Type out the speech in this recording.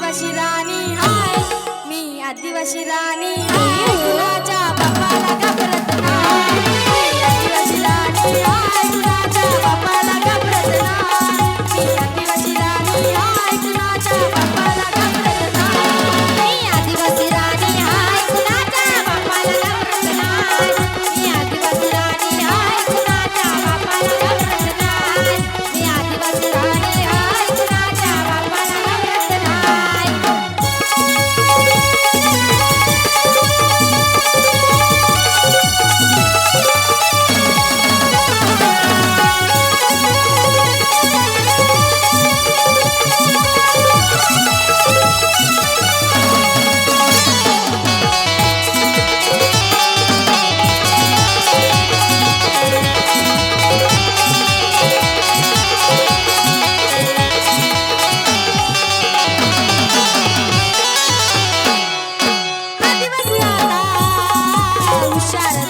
आदिवासी राणी हाय. मी आदिवासी राणी हाय. बापाला घाबरत नाही. Saturday.